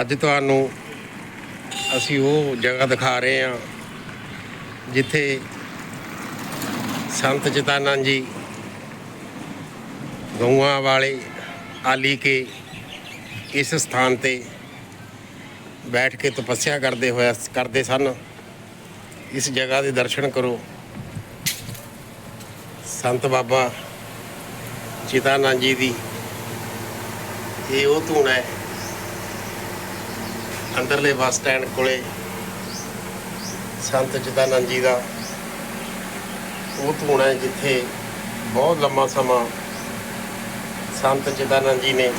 ਅੱਜ ਤੁਹਾਨੂੰ ਅਸੀਂ ਉਹ ਜਗ੍ਹਾ ਦਿਖਾ ਰਹੇ ਹਾਂ ਜਿੱਥੇ ਸੰਤ ਚਿਤਾਨੰਦ ਜੀ ਗਊਆਂ ਵਾਲੇ ਆਲੀ ਕੇ ਇਸ ਸਥਾਨ ਤੇ ਬੈਠ ਕੇ ਤਪੱਸਿਆ ਕਰਦੇ ਹੋਇਆ ਕਰਦੇ ਸਨ। ਇਸ ਜਗ੍ਹਾ ਦੇ ਦਰਸ਼ਨ ਕਰੋ। ਸੰਤ ਬਾਬਾ ਚਿਤਾਨੰਦ ਜੀ ਦੀ ਇਹ ਉਹ ਧੂਣ ਹੈ। ਅੰਦਰਲੇ ਬੱਸ ਸਟੈਂਡ ਕੋਲੇ ਸੰਤ ਚਿਤਾਨੰਦ ਜੀ ਦਾ ਉਹ ਧੂਣ ਹੈ ਜਿੱਥੇ ਬਹੁਤ ਲੰਮਾ ਸਮਾਂ ਸੰਤ ਚਿਤਾਨੰਦ ਜੀ ਨੇ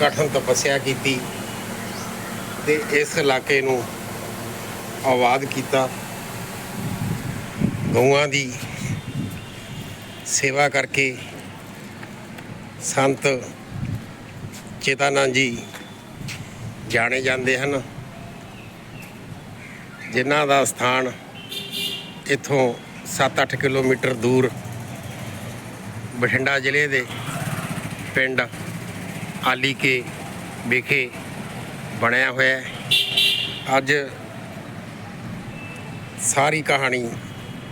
ਕਠਨ ਤਪੱਸਿਆ ਕੀਤੀ ਤੇ ਇਸ ਇਲਾਕੇ ਨੂੰ ਆਬਾਦ ਕੀਤਾ। ਗਊਆਂ ਦੀ ਸੇਵਾ ਕਰਕੇ ਸੰਤ ਚੇਤਾਨੰਦ ਜੀ ਜਾਣੇ ਜਾਂਦੇ ਹਨ। ਜਿਨ੍ਹਾਂ ਦਾ ਸਥਾਨ ਇੱਥੋਂ 7-8 ਕਿਲੋਮੀਟਰ ਦੂਰ ਬਠਿੰਡਾ ਜ਼ਿਲ੍ਹੇ ਦੇ ਪਿੰਡ ਆਲੀ ਕੇ ਵਿਖੇ ਬਣਿਆ ਹੋਇਆ ਹੈ। ਅੱਜ ਸਾਰੀ ਕਹਾਣੀ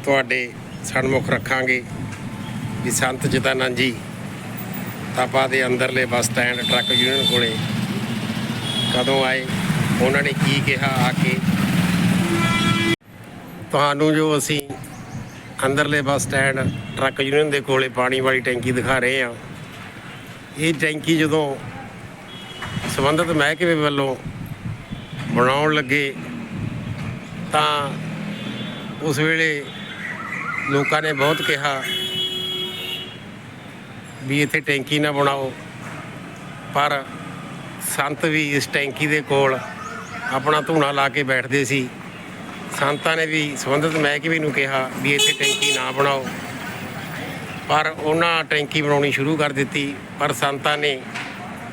ਤੁਹਾਡੇ ਸਨਮੁਖ ਰੱਖਾਂਗੇ। ਵੀ ਸੰਤ ਚਿਤਾਨੰਦ ਜੀ ਤਾਪਾ ਦੇ ਅੰਦਰਲੇ ਬੱਸ ਸਟੈਂਡ ਟਰੱਕ ਯੂਨੀਅਨ ਕੋਲੇ ਕਦੋਂ ਆਏ? ਉਹਨਾਂ ਨੇ ਕੀ ਕਿਹਾ ਆ ਕੇ? ਤੁਹਾਨੂੰ ਜੋ ਅਸੀਂ ਅੰਦਰਲੇ ਬੱਸ ਸਟੈਂਡ, ਟਰੱਕ ਯੂਨੀਅਨ ਦੇ ਕੋਲੇ ਪਾਣੀ ਵਾਲੀ ਟੈਂਕੀ ਦਿਖਾ ਰਹੇ ਹਾਂ, ਇਹ ਟੈਂਕੀ ਜਦੋਂ ਸੰਬੰਧਿਤ ਮਹਿਕਮੇ ਵੱਲੋਂ ਬਣਾਉਣ ਲੱਗੇ, ਤਾਂ ਉਸ ਵੇਲੇ ਲੋਕਾਂ ਨੇ ਬਹੁਤ ਕਿਹਾ ਵੀ ਇੱਥੇ ਟੈਂਕੀ ਨਾ ਬਣਾਓ, ਪਰ ਸੰਤ ਵੀ ਇਸ ਟੈਂਕੀ ਦੇ ਕੋਲ ਆਪਣਾ ਧੂਣਾ ਲਾ ਕੇ ਬੈਠਦੇ ਸੀ। ਸੰਤਾਂ ਨੇ ਵੀ ਸੰਬੰਧਿਤ ਮਹਿਕਮੇ ਨੂੰ ਕਿਹਾ ਵੀ ਇੱਥੇ ਟੈਂਕੀ ਨਾ ਬਣਾਓ। ਪਰ ਉਹਨਾਂ ਟੈਂਕੀ ਬਣਾਉਣੀ ਸ਼ੁਰੂ ਕਰ ਦਿੱਤੀ। ਪਰ ਸੰਤਾਂ ਨੇ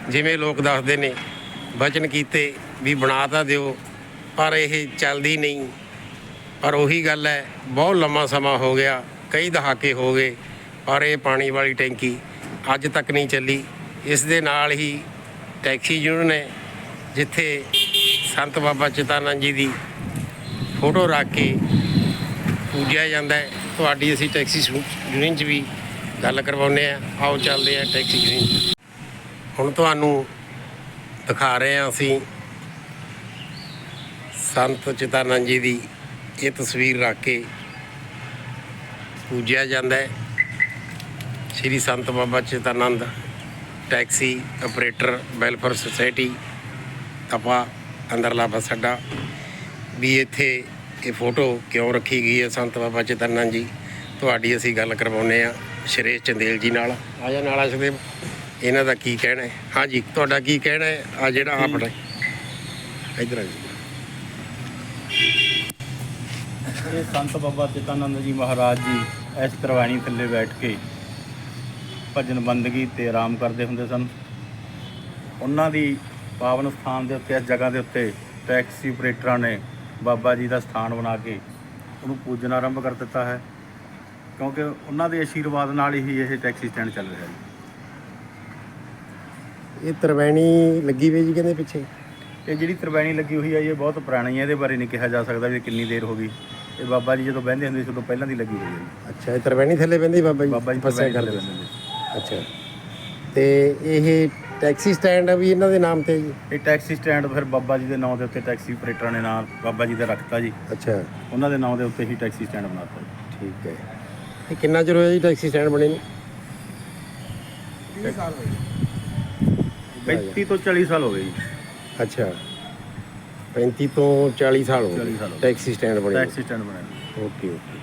ਜਿਵੇਂ ਲੋਕ ਦੱਸਦੇ ਨੇ ਵਚਨ ਕੀਤੇ ਵੀ ਬਣਾ ਤਾਂ ਦਿਓ, ਪਰ ਇਹ ਚੱਲਦੀ ਨਹੀਂ। ਪਰ ਉਹੀ ਗੱਲ ਹੈ, ਬਹੁਤ ਲੰਮਾ ਸਮਾਂ ਹੋ ਗਿਆ, ਕਈ ਦਹਾਕੇ ਹੋ ਗਏ, ਪਰ ਇਹ ਪਾਣੀ ਵਾਲੀ ਟੈਂਕੀ ਅੱਜ ਤੱਕ ਨਹੀਂ ਚੱਲੀ। ਇਸ ਦੇ ਨਾਲ ਹੀ ਟੈਕਸੀ ਯੂਨੀਅਨ ਹੈ ਜਿੱਥੇ ਸੰਤ ਬਾਬਾ ਚਿਤਾਨੰਦ ਜੀ ਦੀ ਫੋਟੋ ਰੱਖ ਕੇ ਪੂਜਿਆ ਜਾਂਦਾ ਹੈ। ਤੁਹਾਡੀ ਅਸੀਂ ਟੈਕਸੀ ਯੂਨੀਅਨ 'ਚ ਵੀ ਗੱਲ ਕਰਵਾਉਂਦੇ ਆ ਆਓ ਚੱਲਦੇ ਆ ਟੈਕਸੀ ਯੂਨੀਅਨ ਹੁਣ ਤੁਹਾਨੂੰ ਦਿਖਾ ਰਹੇ ਹਾਂ ਅਸੀਂ ਸੰਤ ਚਿਤਾਨੰਦ ਜੀ ਦੀ ਇਹ ਤਸਵੀਰ ਰੱਖ ਕੇ ਪੂਜਿਆ ਜਾਂਦਾ ਹੈ। Sri Sant Baba Chitanand taxi, operator, welfare society Tapa ਅੰਦਰਲਾ ਬੱਸ ਅੱਡਾ। ਵੀ ਇੱਥੇ ਇਹ ਫੋਟੋ ਕਿਉਂ ਰੱਖੀ ਗਈ ਹੈ ਸੰਤ ਬਾਬਾ ਚਿਤਾਨੰਦ ਜੀ? ਤੁਹਾਡੀ ਅਸੀਂ ਗੱਲ ਕਰਵਾਉਂਦੇ ਆ ਸ਼੍ਰੇਸ਼ ਚੰਦੇਲ ਜੀ ਨਾਲ। ਆ ਜਾ ਨਾਲ ਅਸ਼ਦੇਵ ਇਹਨਾਂ ਦਾ ਕੀ ਕਹਿਣਾ ਹੈ? ਹਾਂਜੀ ਤੁਹਾਡਾ ਕੀ ਕਹਿਣਾ ਹੈ? ਆ ਜਿਹੜਾ ਆਪਣਾ ਇਧਰ ਆ ਜੀ। ਇਹ ਸੰਤ ਬਾਬਾ ਚਿਤਾਨੰਦ ਜੀ ਮਹਾਰਾਜ ਜੀ, ਇਸ ਤਰਵਾਣੀ ਥੱਲੇ ਬੈਠ ਕੇ ਭਜਨ ਬੰਦਗੀ ਤੇ ਆਰਾਮ ਕਰਦੇ ਹੁੰਦੇ ਸਨ। ਉਹਨਾਂ ਦੀ ਪਾਵਨ ਸਥਾਨ ਦੇ ਉੱਤੇ ਇਸ ਜਗ੍ਹਾ ਦੇ ਉੱਤੇ ਟੈਕਸੀ ਆਪਰੇਟਰਾਂ ਨੇ ਬਾਬਾ ਜੀ ਦਾ ਸਥਾਨ ਬਣਾ ਕੇ ਉਹਨੂੰ ਪੂਜਣਾ ਆਰੰਭ ਕਰ ਦਿੱਤਾ ਹੈ। ਕਿਉਂਕਿ ਉਹਨਾਂ ਦੇ ਆਸ਼ੀਰਵਾਦ ਨਾਲ ਹੀ ਇਹ ਟੈਕਸੀ ਸਟੈਂਡ ਚੱਲ ਰਿਹਾ ਹੈ। ਇਹ ਤਰਵੈਣੀ ਲੱਗੀ ਹੋਈ ਜੀ ਕਹਿੰਦੇ ਪਿੱਛੇ? ਇਹ ਜਿਹੜੀ ਤਰਵੈਣੀ ਲੱਗੀ ਹੋਈ ਹੈ ਇਹ ਬਹੁਤ ਪੁਰਾਣੀ ਹੈ। ਇਹਦੇ ਬਾਰੇ ਨਹੀਂ ਕਿਹਾ ਜਾ ਸਕਦਾ ਵੀ ਕਿੰਨੀ ਦੇਰ ਹੋ ਗਈ। ਇਹ ਬਾਬਾ ਜੀ ਜਦੋਂ ਬਹਿੰਦੇ ਹੁੰਦੇ ਸੀ ਉਦੋਂ ਪਹਿਲਾਂ ਦੀ ਲੱਗੀ ਹੋਈ ਹੈ। ਅੱਛਾ ਇਹ ਤਰਵੈਣੀ ਥੱਲੇ ਬੰਦੀ ਬਾਬਾ ਜੀ ਬਾਬਾ ਜੀ ਕਰਦੇ ਬਹਿੰਦੇ ਸੀ। ਅੱਛਾ। ਤੇ ਇਹ ਟੈਕਸੀ ਸਟੈਂਡ ਆ ਵੀ ਇਹਨਾਂ ਦੇ ਨਾਮ ਤੇ ਜੀ? ਇਹ ਟੈਕਸੀ ਸਟੈਂਡ ਫਿਰ ਬਾਬਾ ਜੀ ਦੇ ਨਾਂ ਦੇ ਉੱਤੇ ਟੈਕਸੀ ਆਪਰੇਟਰਾਂ ਨੇ ਨਾਮ ਬਾਬਾ ਜੀ ਦਾ ਰੱਖਤਾ ਜੀ। ਅੱਛਾ। ਉਹਨਾਂ ਦੇ ਨਾਂ ਦੇ ਉੱਤੇ ਹੀ ਟੈਕਸੀ ਸਟੈਂਡ ਬਣਾਤਾ ਜੀ। ਠੀਕ ਹੈ। ਇਹ ਕਿੰਨਾ ਚਿਰ ਹੋਇਆ ਜੀ ਟੈਕਸੀ ਸਟੈਂਡ ਬਣੇ ਨੂੰ? 35 ਤੋਂ 40 ਸਾਲ ਹੋ ਗਏ ਜੀ। ਅੱਛਾ। 35 ਤੋਂ 40 ਸਾਲ ਹੋ 40 ਗਏ। ਟੈਕਸੀ ਸਟੈਂਡ ਬਣੇ। ਟੈਕਸੀ ਸਟੈਂਡ ਬਣਾਇਆ ਓਕੇ ਓਕੇ।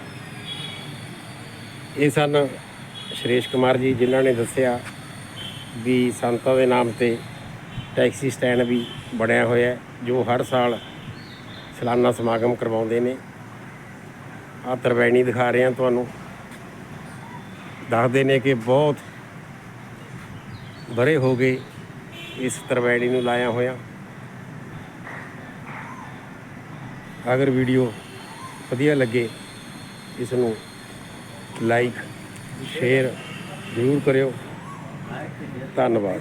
ਇਹ ਸਨ ਸ਼੍ਰੇਸ਼ ਕੁਮਾਰ ਜੀ, ਜਿਨ੍ਹਾਂ ਨੇ ਦੱਸਿਆ ਵੀ ਸੰਤਾਂ ਦੇ ਨਾਮ ਤੇ ਟੈਕਸੀ ਸਟੈਂਡ ਵੀ ਬਣਿਆ ਹੋਇਆ ਜੋ ਹਰ ਸਾਲ ਸਾਲਾਨਾ ਸਮਾਗਮ ਕਰਵਾਉਂਦੇ ਨੇ। ਆਹ ਤਰਵੈਣੀ ਦਿਖਾ ਰਹੇ ਹਾਂ ਤੁਹਾਨੂੰ। ਦੱਸਦੇ ਨੇ ਕਿ ਬਹੁਤ ਬਰੇ ਹੋ ਗਏ ਇਸ ਤਰਵੈਣੀ ਨੂੰ ਲਾਇਆ ਹੋਇਆ। ਅਗਰ ਵੀਡੀਓ ਵਧੀਆ ਲੱਗੇ, ਇਸ ਨੂੰ ਲਾਈਕ ਸ਼ੇਅਰ ਜ਼ਰੂਰ ਕਰਿਓ। ਧੰਨਵਾਦ।